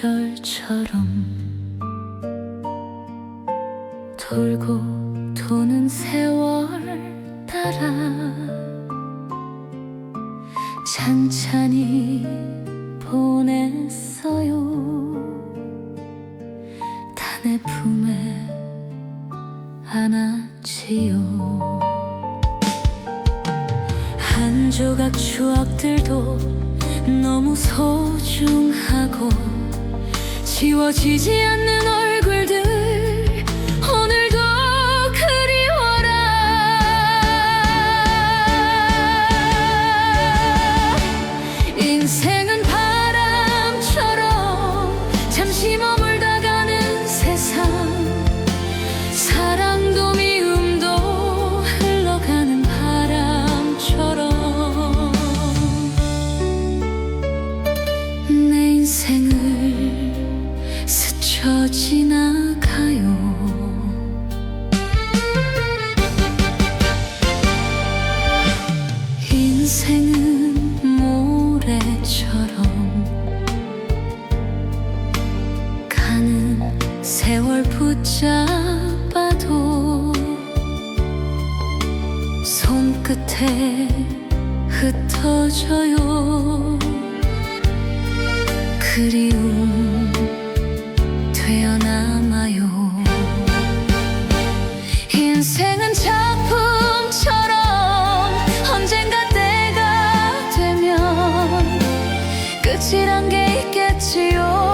계절처럼 돌고 도는 세월 따라 찬찬히 보냈어요. 다내 품에 안았지요. 한 조각 추억들도 너무 소중하고 지워지지 않는 얼굴 세월 붙잡아도 손끝에 흩어져요. 그리움 되어 남아요. 인생은 작품처럼 언젠가 때가 되면 끝이란 게 있겠지요